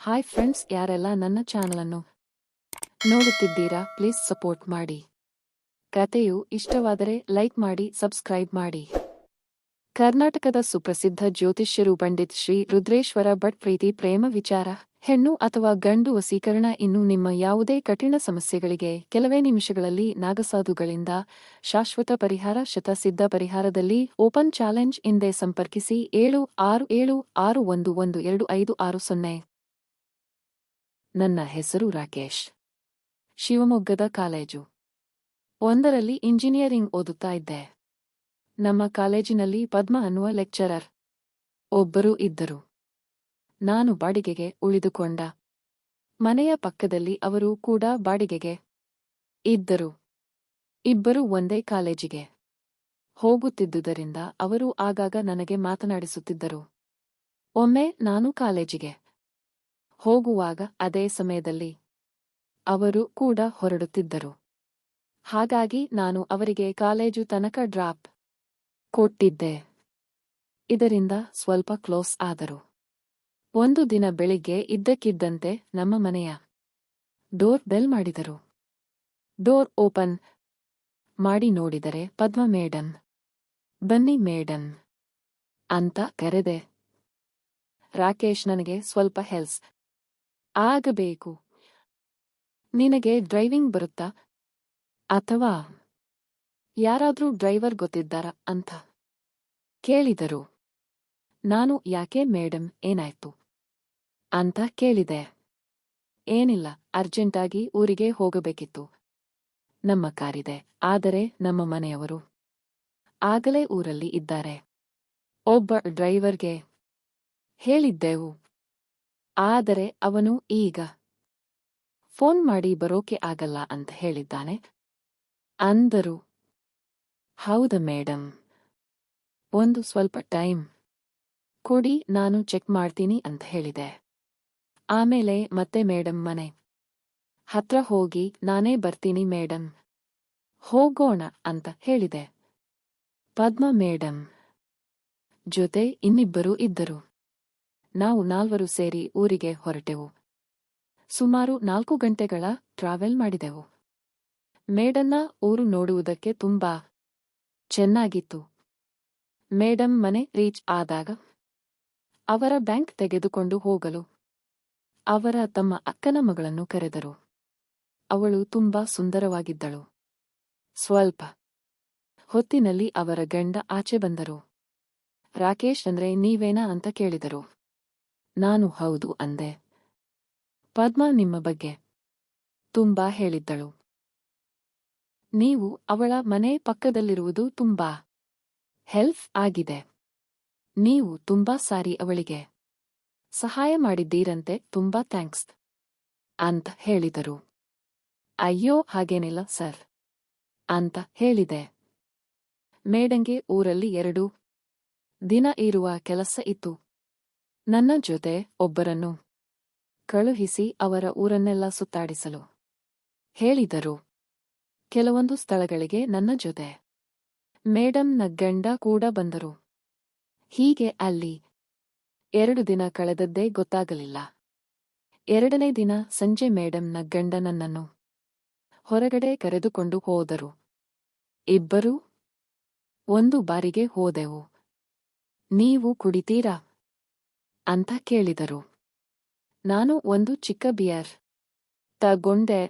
Hi friends ಯಾರೆಲ್ಲ ನನ್ನ ಚಾನಲನ್ನು ನೋಡುತ್ತಿದ್ದೀರಾ ಪ್ಲೀಸ್ ಸಪೋರ್ಟ್ ಮಾಡಿ. ಕತೆಯು ಇಷ್ಟವಾದರೆ ಲೈಕ್ ಮಾಡಿ ಸಬ್ಸ್ಕ್ರೈಬ್ ಮಾಡಿ. ಕರ್ನಾಟಕದ ಸುಪ್ರಸಿದ್ಧ ಜ್ಯೋತಿಷ್ಯರು ಪಂಡಿತ್ ಶ್ರೀ ರುದ್ರೇಶ್ವರ ಭಟ್ ಪ್ರೀತಿ, ಪ್ರೇಮ, ವಿಚಾರ, ಹೆಣ್ಣು ಅಥವಾ ಗಂಡು ವಸೀಕರಣ ಇನ್ನು ನಿಮ್ಮ ಯಾವುದೇ ಕಠಿಣ ಸಮಸ್ಯೆಗಳಿಗೆ ಕೆಲವೇ ನಿಮಿಷಗಳಲ್ಲಿ ನಾಗಸಾಧುಗಳಿಂದ ಶಾಶ್ವತ ಪರಿಹಾರ, ಶತಸಿದ್ಧ ಪರಿಹಾರದಲ್ಲಿ ಓಪನ್ ಚಾಲೆಂಜ್ ಹಿಂದೆ ಸಂಪರ್ಕಿಸಿ ಏಳು ಆರು ಏಳು ಆರು ಒಂದು ಒಂದು ಎರಡು ಐದು ಆರು ಸೊನ್ನೆ. ನನ್ನ ಹೆಸರು ರಾಕೇಶ್. ಶಿವಮೊಗ್ಗದ ಕಾಲೇಜು. ಒಂದರಲ್ಲಿ ಇಂಜಿನಿಯರಿಂಗ್ ಓದುತ್ತಾ ಇದ್ದೆ. ನಮ್ಮ ಕಾಲೇಜಿನಲ್ಲಿ ಪದ್ಮ ಅನ್ನುವ ಲೆಕ್ಚರರ್. ಒಬ್ಬರು ಇದ್ದರು. ನಾನು ಬಾಡಿಗೆಗೆ ಉಳಿದುಕೊಂಡ. ಮನೆಯ ಪಕ್ಕದಲ್ಲಿ ಅವರು ಕೂಡ ಬಾಡಿಗೆಗೆ ಇದ್ದರು. ಇಬ್ಬರು ಒಂದೇ ಕಾಲೇಜಿಗೆ ಹೋಗುತ್ತಿದ್ದುದರಿಂದ ಅವರು ಆಗಾಗ ನನಗೆ ಮಾತನಾಡಿಸುತ್ತಿದ್ದರು. ಒಮ್ಮೆ ನಾನು ಕಾಲೇಜಿಗೆ ಹೋಗುವಾಗ ಅದೇ ಸಮಯದಲ್ಲಿ ಅವರು ಕೂಡ ಹೊರಡುತ್ತಿದ್ದರು. ಹಾಗಾಗಿ ನಾನು ಅವರಿಗೆ ಕಾಲೇಜು ತನಕ ಡ್ರಾಪ್ ಕೊಟ್ಟಿದ್ದೆ. ಇದರಿಂದ ಸ್ವಲ್ಪ ಕ್ಲೋಸ್ ಆದರು. ಒಂದು ದಿನ ಬೆಳಿಗ್ಗೆ ಇದ್ದಕ್ಕಿದ್ದಂತೆ ನಮ್ಮ ಮನೆಯ ಡೋರ್ ಬೆಲ್ ಮಾಡಿದರು. ಡೋರ್ ಓಪನ್ ಮಾಡಿ ನೋಡಿದರೆ ಪದ್ಮ ಮೇಡನ್ ಬನ್ನಿ ಮೇಡನ್ ಅಂತ ಕರೆದೆ. ರಾಕೇಶ್ ನನಗೆ ಸ್ವಲ್ಪ ಹೆಲ್ಸ್ ಆಗಬೇಕು. ನಿನಗೆ ಡ್ರೈವಿಂಗ್ ಬರುತ್ತಾ? ಅಥವಾ ಯಾರಾದ್ರೂ ಡ್ರೈವರ್ ಗೊತ್ತಿದ್ದಾರಾ ಅಂತ ಕೇಳಿದರು. ನಾನು, ಯಾಕೆ ಮೇಡಮ್ ಏನಾಯ್ತು? ಅಂತ ಕೇಳಿದೆ. ಏನಿಲ್ಲ, ಅರ್ಜೆಂಟಾಗಿ ಊರಿಗೆ ಹೋಗಬೇಕಿತ್ತು. ನಮ್ಮ ಕಾರಿದೆ, ಆದರೆ ನಮ್ಮ ಮನೆಯವರು ಆಗಲೇ ಊರಲ್ಲಿ ಇದ್ದಾರೆ. ಒಬ್ಬ ಡ್ರೈವರ್ಗೆ ಹೇಳಿದ್ದೆವು. ಆದರೆ ಅವನು ಈಗ ಫೋನ್ ಮಾಡಿ ಬರೋಕೆ ಆಗಲ್ಲ ಅಂತ ಹೇಳಿದ್ದಾನೆ. ಅಂದರು, ಹೌದ ಮೇಡಮ್ ಒಂದು ಸ್ವಲ್ಪ ಟೈಮ್ ಕೊಡಿ, ನಾನು ಚೆಕ್ ಮಾಡ್ತೀನಿ ಅಂತ ಹೇಳಿದೆ. ಆಮೇಲೆ ಮತ್ತೆ ಮೇಡಮ್ ಮನೆ ಹತ್ರ ಹೋಗಿ, ನಾನೇ ಬರ್ತೀನಿ ಮೇಡಮ್ ಹೋಗೋಣ ಅಂತ ಹೇಳಿದೆ. ಪದ್ಮ ಮೇಡಮ್ ಜೊತೆ ಇನ್ನಿಬ್ಬರು ಇದ್ದರು. ನಾವು ನಾಲ್ವರು ಸೇರಿ ಊರಿಗೆ ಹೊರಟೆವು. ಸುಮಾರು ನಾಲ್ಕು ಗಂಟೆಗಳ ಟ್ರಾವೆಲ್ ಮಾಡಿದೆವು. ಮೇಡನ್ನ ಊರು ನೋಡುವುದಕ್ಕೆ ತುಂಬಾ ಚೆನ್ನಾಗಿತ್ತು. ಮೇಡಮ್ ಮನೆ ರೀಚ್ ಆದಾಗ ಅವರ ಬ್ಯಾಂಕ್ ತೆಗೆದುಕೊಂಡು ಹೋಗಲು ಅವರ ತಮ್ಮ ಅಕ್ಕನ ಮಗಳನ್ನು ಕರೆದರು. ಅವಳು ತುಂಬಾ ಸುಂದರವಾಗಿದ್ದಳು. ಸ್ವಲ್ಪ ಹೊತ್ತಿನಲ್ಲಿ ಅವರ ಗಂಡ ಆಚೆ ಬಂದರು. ರಾಕೇಶ್ ಅಂದ್ರೆ ನೀವೇನಾ ಅಂತ ಕೇಳಿದರು. ನಾನು ಹೌದು ಅಂದೆ. ಪದ್ಮ ನಿಮ್ಮ ಬಗ್ಗೆ ತುಂಬಾ ಹೇಳಿದ್ದಳು. ನೀವು ಅವಳ ಮನೆ ಪಕ್ಕದಲ್ಲಿರುವುದು ತುಂಬಾ ಹೆಲ್ಪ್ ಆಗಿದೆ. ನೀವು ತುಂಬಾ ಸಾರಿ ಅವಳಿಗೆ ಸಹಾಯ ಮಾಡಿದ್ದೀರಂತೆ, ತುಂಬಾ ಥ್ಯಾಂಕ್ಸ್ ಅಂತ ಹೇಳಿದರು. ಅಯ್ಯೋ, ಹಾಗೇನಿಲ್ಲ ಸರ್ ಅಂತ ಹೇಳಿದೆ. ಮೇಡಂಗೆ ಊರಲ್ಲಿ ಎರಡು ದಿನ ಇರುವ ಕೆಲಸ ಇತ್ತು. ನನ್ನ ಜೊತೆ ಒಬ್ಬರನ್ನು ಕಳುಹಿಸಿ ಅವರ ಊರನ್ನೆಲ್ಲ ಸುತ್ತಾಡಿಸಲು ಹೇಳಿದರು. ಕೆಲವೊಂದು ಸ್ಥಳಗಳಿಗೆ ನನ್ನ ಜೊತೆ ಮೇಡಂನ ಗಂಡ ಕೂಡ ಬಂದರು. ಹೀಗೆ ಅಲ್ಲಿ ಎರಡು ದಿನ ಕಳೆದದ್ದೇ ಗೊತ್ತಾಗಲಿಲ್ಲ. ಎರಡನೇ ದಿನ ಸಂಜೆ ಮೇಡಂನ ಗಂಡ ನನ್ನನ್ನು ಹೊರಗಡೆ ಕರೆದುಕೊಂಡು ಹೋದರು. ಇಬ್ಬರೂ ಒಂದು ಬಾರಿಗೆ ಹೋದೆವು. ನೀವು ಕುಡಿತೀರಾ? ಅಂತ ಕೇಳಿದರು. ನಾನು ಒಂದು ಚಿಕ್ಕ ಬಿಯರ್ ತಗೊಂಡೆ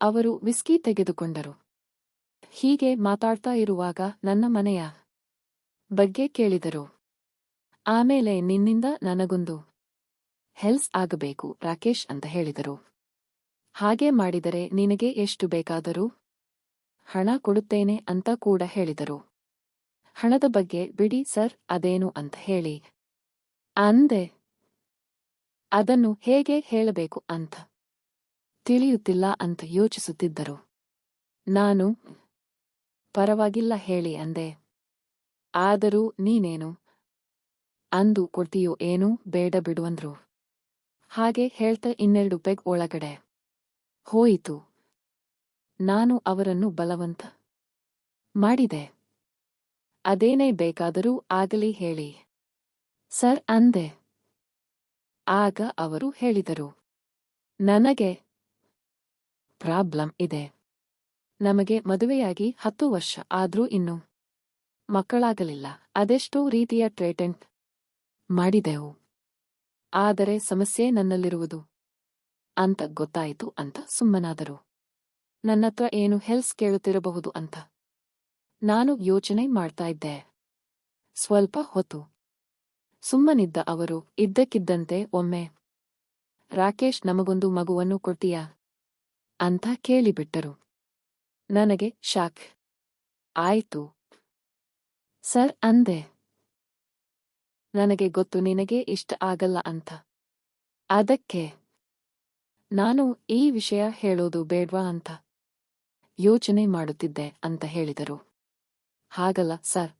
ಅವರು ವಿಸ್ಕಿ ತೆಗೆದುಕೊಂಡರು. ಹೀಗೆ ಮಾತಾಡ್ತಾ ಇರುವಾಗ ನನ್ನ ಮನೆಯ ಬಗ್ಗೆ ಕೇಳಿದರು. ಆಮೇಲೆ ನಿನ್ನಿಂದ ನನಗೊಂದು ಹೆಲ್ಸ್ ಆಗಬೇಕು, ರಾಕೇಶ್, ಅಂತ ಹೇಳಿದರು. ಹಾಗೆ ಮಾಡಿದರೆ ನಿನಗೆ ಎಷ್ಟು ಬೇಕಾದರೂ ಹಣ ಕೊಡುತ್ತೇನೆ, ಅಂತ ಕೂಡ ಹೇಳಿದರು. ಹಣದ ಬಗ್ಗೆ ಬಿಡಿ ಸರ್, ಅದೇನು, ಅಂತ ಹೇಳಿ ಅಂದೆ. ಅದನ್ನು ಹೇಗೆ ಹೇಳಬೇಕು ಅಂತ. ತಿಳಿಯುತ್ತಿಲ್ಲ ಅಂತ ಯೋಚಿಸುತ್ತಿದ್ದರು. ನಾನು, ಪರವಾಗಿಲ್ಲ ಹೇಳಿ ಅಂದೆ. ಆದರೂ ನೀನೇನು? ಅಂದು ಕೊಡ್ತೀಯೋ ಏನೂ ಬೇಡ ಬಿಡುವಂದ್ರು. ಹಾಗೆ ಹೇಳ್ತ ಇನ್ನೆರಡು ಪೆಗ್ ಒಳಗಡೆ. ಹೋಯಿತು. ನಾನು ಅವರನ್ನು ಬಲವಂತ ಮಾಡಿದೆ. ಅದೇನೇ ಬೇಕಾದರೂ ಆಗಲಿ ಹೇಳಿ. ಸರ್, ಅಂದೆ. ಆಗ ಅವರು ಹೇಳಿದರು. ನನಗೆ ಪ್ರಾಬ್ಲಮ್ ಇದೆ. ನಮಗೆ ಮದುವೆಯಾಗಿ ಹತ್ತು ವರ್ಷ ಆದ್ರೂ ಇನ್ನು ಮಕ್ಕಳಾಗಲಿಲ್ಲ. ಅದೆಷ್ಟೋ ರೀತಿಯ ಟ್ರೇಟೆಂಟ್ ಮಾಡಿದೆವು. ಆದರೆ ಸಮಸ್ಯೆ ನನ್ನಲ್ಲಿರುವುದು. ಅಂತ ಗೊತ್ತಾಯಿತು ಅಂತ ಸುಮ್ಮನಾದರು. ನನ್ನತ್ರ ಏನು ಹೆಲ್ಸ್ ಕೇಳುತ್ತಿರಬಹುದು ಅಂತ. ನಾನು ಯೋಚನೆ ಮಾಡ್ತಾ ಇದ್ದೆ. ಸ್ವಲ್ಪ ಹೊತ್ತು ಸುಮ್ಮನಿದ್ದ ಅವರು, ಇದ್ದಕ್ಕಿದ್ದಂತೆ ಒಮ್ಮೆ, ರಾಕೇಶ್, ನಮಗೊಂದು ಮಗುವನ್ನು ಕೊಡ್ತೀಯಾ? ಅಂತ ಕೇಳಿಬಿಟ್ಟರು. ನನಗೆ ಶಾಕ್. ಆಯಿತು. ಸರ್, ಅಂದೆ. ನನಗೆ ಗೊತ್ತು, ನಿನಗೆ ಇಷ್ಟ ಆಗಲ್ಲ ಅಂತ. ಅದಕ್ಕೆ? ನಾನು ಈ ವಿಷಯ ಹೇಳೋದು ಬೇಡ್ವಾ ಅಂತ ಯೋಚನೆ ಮಾಡುತ್ತಿದ್ದೆ ಅಂತ ಹೇಳಿದರು. ಹಾಗಲ್ಲ, ಸರ್.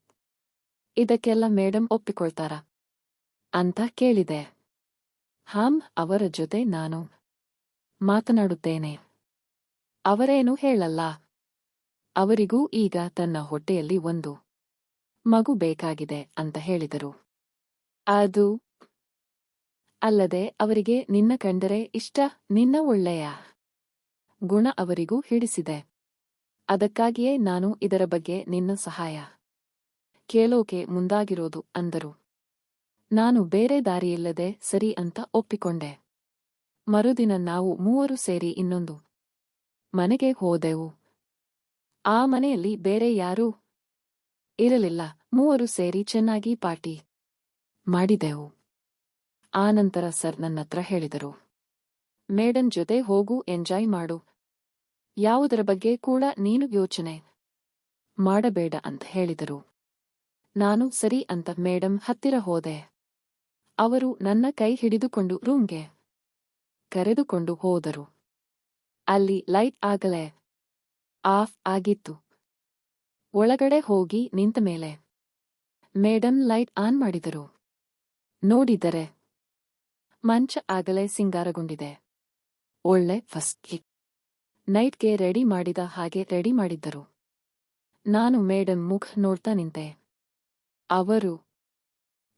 ಇದಕ್ಕೆಲ್ಲ ಮೇಡಮ್ ಒಪ್ಪಿಕೊಳ್ತಾರಾ? ಅಂತ ಕೇಳಿದೆ. ಹಾಂ, ಅವರ ಜೊತೆ ನಾನು ಮಾತನಾಡುತ್ತೇನೆ. ಅವರೇನು ಹೇಳಲ್ಲ. ಅವರಿಗೂ ಈಗ ತನ್ನ ಹೊಟ್ಟೆಯಲ್ಲಿ ಒಂದು ಮಗು ಬೇಕಾಗಿದೆ ಅಂತ ಹೇಳಿದರು. ಅದು ಅಲ್ಲದೆ ಅವರಿಗೆ ನಿನ್ನ ಕಂಡರೆ ಇಷ್ಟ, ನಿನ್ನ ಒಳ್ಳೆಯ ಗುಣ ಅವರಿಗೂ ಹಿಡಿಸಿದೆ. ಅದಕ್ಕಾಗಿಯೇ ನಾನು ಇದರ ಬಗ್ಗೆ ನಿನ್ನ ಸಹಾಯ ಕೇಳೋಕೆ ಮುಂದಾಗಿರೋದು ಅಂದರು. ನಾನು ಬೇರೆ ದಾರಿಯಿಲ್ಲದೆ ಸರಿ ಅಂತ ಒಪ್ಪಿಕೊಂಡೆ. ಮರುದಿನ ನಾವು ಮೂವರು ಸೇರಿ ಇನ್ನೊಂದು ಮನೆಗೆ ಹೋದೆವು. ಆ ಮನೆಯಲ್ಲಿ ಬೇರೆ ಯಾರೂ ಇರಲಿಲ್ಲ. ಮೂವರು ಸೇರಿ ಚೆನ್ನಾಗಿ ಪಾರ್ಟಿ ಮಾಡಿದೆವು. ಆನಂತರ ಸರ್ ನನ್ನತ್ರ ಹೇಳಿದರು ಮೇಡನ್ ಜೊತೆ ಹೋಗು, ಎಂಜಾಯ್ ಮಾಡು. ಯಾವುದರ ಬಗ್ಗೆ ಕೂಡ ನೀನು ಯೋಚನೆ ಮಾಡಬೇಡ ಅಂತ ಹೇಳಿದರು. ನಾನು ಸರಿ ಅಂತ ಮೇಡಮ್ ಹತ್ತಿರ ಹೋದೆ. ಅವರು ನನ್ನ ಕೈ ಹಿಡಿದುಕೊಂಡು ರೂಮ್ಗೆ ಕರೆದುಕೊಂಡು ಹೋದರು. ಅಲ್ಲಿ ಲೈಟ್ ಆಗಲೇ ಆಫ್ ಆಗಿತ್ತು. ಒಳಗಡೆ ಹೋಗಿ ನಿಂತ ಮೇಲೆ ಮೇಡಮ್ ಲೈಟ್ ಆನ್ ಮಾಡಿದರು. ನೋಡಿದರೆ ಮಂಚ ಆಗಲೇ ಸಿಂಗಾರಗೊಂಡಿದೆ. ಒಳ್ಳೆ ಫಸ್ಟ್ ಕಿಕ್ ನೈಟ್ಗೆ ರೆಡಿ ಮಾಡಿದ ಹಾಗೆ ರೆಡಿ ಮಾಡಿದ್ದರು. ನಾನು ಮೇಡಮ್ ಮುಖ ನೋಡ್ತಾ ನಿಂತೆ. ಅವರು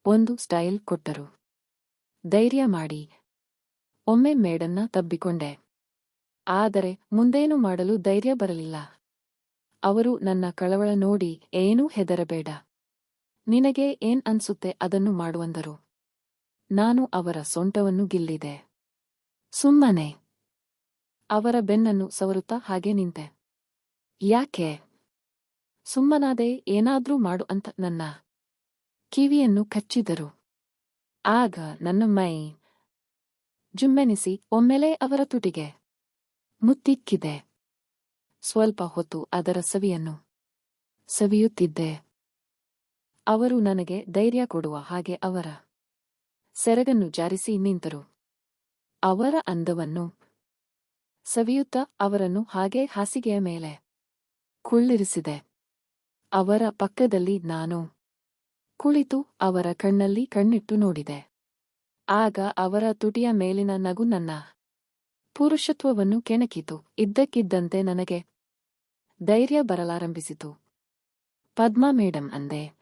ಒಂದು ಸ್ಟೈಲ್ ಕೊಟ್ಟರು. ಧೈರ್ಯ ಮಾಡಿ. ಒಮ್ಮೆ ಮೇಡನ್ನ ತಬ್ಬಿಕೊಂಡೆ. ಆದರೆ ಮುಂದೇನು ಮಾಡಲು ಧೈರ್ಯ ಬರಲಿಲ್ಲ. ಅವರು ನನ್ನ ಕಳವಳ ನೋಡಿ ಏನೂ ಹೆದರಬೇಡ. ನಿನಗೆ ಏನ್ ಅನ್ಸುತ್ತೆ ಅದನ್ನು ಮಾಡುವಂದರು ನಾನು ಅವರ ಸೊಂಟವನ್ನು ಗಿಲ್ಲಿದೆ. ಸುಮ್ಮನೆ. ಅವರ ಬೆನ್ನನ್ನು ಸವರುತ್ತಾ ಹಾಗೆ ನಿಂತೆ. ಯಾಕೆ? ಸುಮ್ಮನಾದೆ ಏನಾದ್ರೂ ಮಾಡು ಅಂತ ನನ್ನ ಕಿವಿಯನ್ನು ಕಚ್ಚಿದರು. ಆಗ ನನ್ನ ಮೈ ಜುಮ್ಮೆನಿಸಿ ಒಮ್ಮೆಲೇ ಅವರ ತುಟಿಗೆ ಮುತ್ತಿಕ್ಕಿದೆ. ಸ್ವಲ್ಪ ಹೊತ್ತು ಅದರ ಸವಿಯನ್ನು ಸವಿಯುತ್ತಿದ್ದೆ. ಅವರು ನನಗೆ ಧೈರ್ಯ ಕೊಡುವ ಹಾಗೆ ಅವರ ಸೆರಗನ್ನು ಜಾರಿಸಿ ನಿಂತರು. ಅವರ ಅಂದವನ್ನು ಸವಿಯುತ್ತಾ ಅವರನ್ನು ಹಾಗೆ ಹಾಸಿಗೆಯ ಮೇಲೆ ಕುಳ್ಳಿರಿಸಿದೆ. ಅವರ ಪಕ್ಕದಲ್ಲಿ ನಾನು ಕುಳಿತು ಅವರ ಕಣ್ಣಲ್ಲಿ ಕಣ್ಣಿಟ್ಟು ನೋಡಿದೆ. ಆಗ ಅವರ ತುಟಿಯ ಮೇಲಿನ ನಗು ನನ್ನ ಪುರುಷತ್ವವನ್ನು ಕೆಣಕಿತು. ಇದ್ದಕ್ಕಿದ್ದಂತೆ ನನಗೆ ಧೈರ್ಯ ಬರಲಾರಂಭಿಸಿತು. ಪದ್ಮಾ ಮೇಡಂ ಅಂದೆ.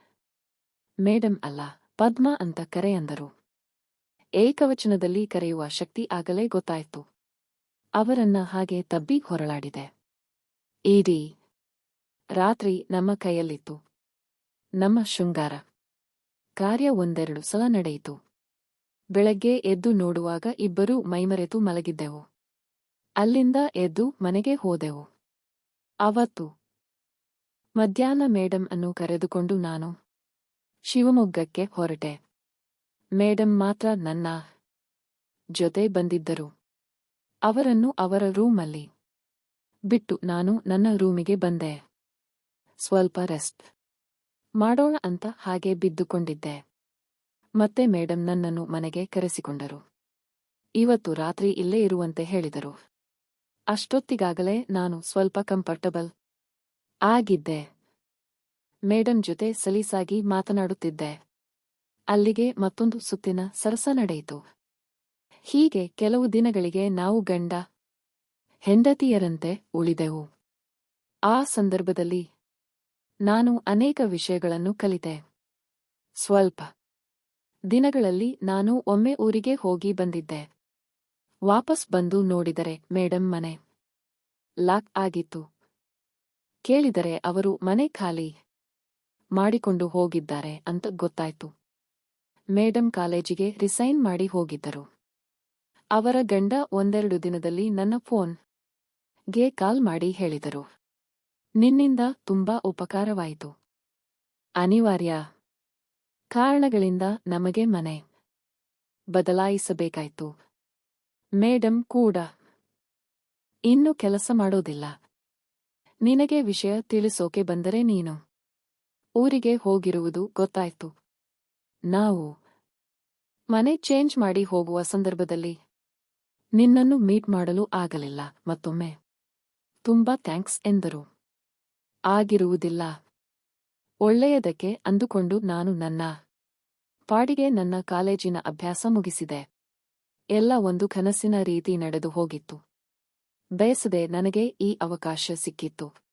ಮೇಡಂ ಅಲ್ಲ, ಪದ್ಮಾ ಅಂತ ಕರೆ ಅಂದರು. ಏಕವಚನದಲ್ಲಿ ಕರೆಯುವ ಶಕ್ತಿ ಆಗಲೇ ಗೊತ್ತಾಯ್ತು. ಅವರನ್ನ ಹಾಗೆ ತಬ್ಬಿ ಹೊರಳಾಡಿದೆ. ಇಡೀ ರಾತ್ರಿ ನಮ್ಮ ಕೈಯಲ್ಲಿತ್ತು. ನಮ್ಮ ಶೃಂಗಾರ. ಕಾರ್ಯ ಒಂದೆರಡು ಸಲ ನಡೆಯಿತು. ಬೆಳಗ್ಗೆ ಎದ್ದು ನೋಡುವಾಗ ಇಬ್ಬರೂ ಮೈಮರೆತು ಮಲಗಿದ್ದೆವು. ಅಲ್ಲಿಂದ ಎದ್ದು ಮನೆಗೆ ಹೋದೆವು. ಅವತ್ತು ಮಧ್ಯಾಹ್ನ ಮೇಡಂ ಅನ್ನು ಕರೆದುಕೊಂಡು ನಾನು ಶಿವಮೊಗ್ಗಕ್ಕೆ ಹೊರಟೆ. ಮೇಡಂ ಮಾತ್ರ ನನ್ನ ಜೊತೆ ಬಂದಿದ್ದರು. ಅವರನ್ನು ಅವರ ರೂಮಲ್ಲಿ ಬಿಟ್ಟು ನಾನು ನನ್ನ ರೂಮಿಗೆ ಬಂದೆ. ಸ್ವಲ್ಪ ರೆಸ್ಟ್. ಮಾಡೋಣ ಅಂತ ಹಾಗೆ ಬಿದ್ದುಕೊಂಡಿದ್ದೆ. ಮತ್ತೆ ಮೇಡಂ ನನ್ನನ್ನು ಮನೆಗೆ ಕರೆಸಿಕೊಂಡರು. ಇವತ್ತು ರಾತ್ರಿ ಇಲ್ಲೇ ಇರುವಂತೆ ಹೇಳಿದರು. ಅಷ್ಟೊತ್ತಿಗಾಗಲೇ ನಾನು ಸ್ವಲ್ಪ ಕಂಫರ್ಟಬಲ್ ಆಗಿದ್ದೆ. ಮೇಡಂ ಜೊತೆ ಸಲೀಸಾಗಿ ಮಾತನಾಡುತ್ತಿದ್ದೆ. ಅಲ್ಲಿಗೆ ಮತ್ತೊಂದು ಸುತ್ತಿನ ಸರಸ ನಡೆಯಿತು. ಹೀಗೆ ಕೆಲವು ದಿನಗಳಿಗೆ ನಾವು ಗಂಡ ಹೆಂಡತಿಯರಂತೆ ಉಳಿದೆವು. ಆ ಸಂದರ್ಭದಲ್ಲಿ ನಾನು ಅನೇಕ ವಿಷಯಗಳನ್ನು ಕಲಿತೆ. ಸ್ವಲ್ಪ ದಿನಗಳಲ್ಲಿ ನಾನು ಒಮ್ಮೆ ಊರಿಗೆ ಹೋಗಿ ಬಂದಿದ್ದೆ. ವಾಪಸ್ ಬಂದು ನೋಡಿದರೆ ಮೇಡಂ ಮನೆ. ಲಾಕ್ ಆಗಿತ್ತು. ಕೇಳಿದರೆ ಅವರು ಮನೆ ಖಾಲಿ ಮಾಡಿಕೊಂಡು ಹೋಗಿದ್ದಾರೆ ಅಂತ ಗೊತ್ತಾಯ್ತು. ಮೇಡಂ ಕಾಲೇಜಿಗೆ ರಿಸೈನ್ ಮಾಡಿ ಹೋಗಿದ್ದರು. ಅವರ ಗಂಡ ಒಂದೆರಡು ದಿನದಲ್ಲಿ ನನ್ನ ಫೋನ್ಗೆ ಕಾಲ್ ಮಾಡಿ ಹೇಳಿದರು. ನಿನ್ನಿಂದ ತುಂಬಾ ಉಪಕಾರವಾಯಿತು. ಅನಿವಾರ್ಯ. ಕಾರಣಗಳಿಂದ ನಮಗೆ ಮನೆ ಬದಲಾಯಿಸಬೇಕಾಯ್ತು. ಮೇಡಮ್ ಕೂಡ. ಇನ್ನು ಕೆಲಸ ಮಾಡೋದಿಲ್ಲ. ನಿನಗೆ ವಿಷಯ ತಿಳಿಸೋಕೆ ಬಂದರೆ ನೀನು. ಊರಿಗೆ ಹೋಗಿರುವುದು ಗೊತ್ತಾಯ್ತು. ನಾವು ಮನೆ ಚೇಂಜ್ ಮಾಡಿ ಹೋಗುವ ಸಂದರ್ಭದಲ್ಲಿ ನಿನ್ನನ್ನು ಮೀಟ್ ಮಾಡಲು ಆಗಲಿಲ್ಲ ಮತ್ತೊಮ್ಮೆ. ತುಂಬಾ ಥ್ಯಾಂಕ್ಸ್ ಎಂದರು. ಆಗಿರುವುದಿಲ್ಲ. ಒಳ್ಳೆಯದಕ್ಕೆ ಅಂದುಕೊಂಡು ನಾನು ನನ್ನ ಪಾಡಿಗೆ ನನ್ನ ಕಾಲೇಜಿನ ಅಭ್ಯಾಸ ಮುಗಿಸಿದೆ. ಎಲ್ಲ ಒಂದು ಕನಸಿನ ರೀತಿ ನಡೆದು ಹೋಗಿತ್ತು ಬಯಸದೆ ನನಗೆ ಈ ಅವಕಾಶ ಸಿಕ್ಕಿತ್ತು.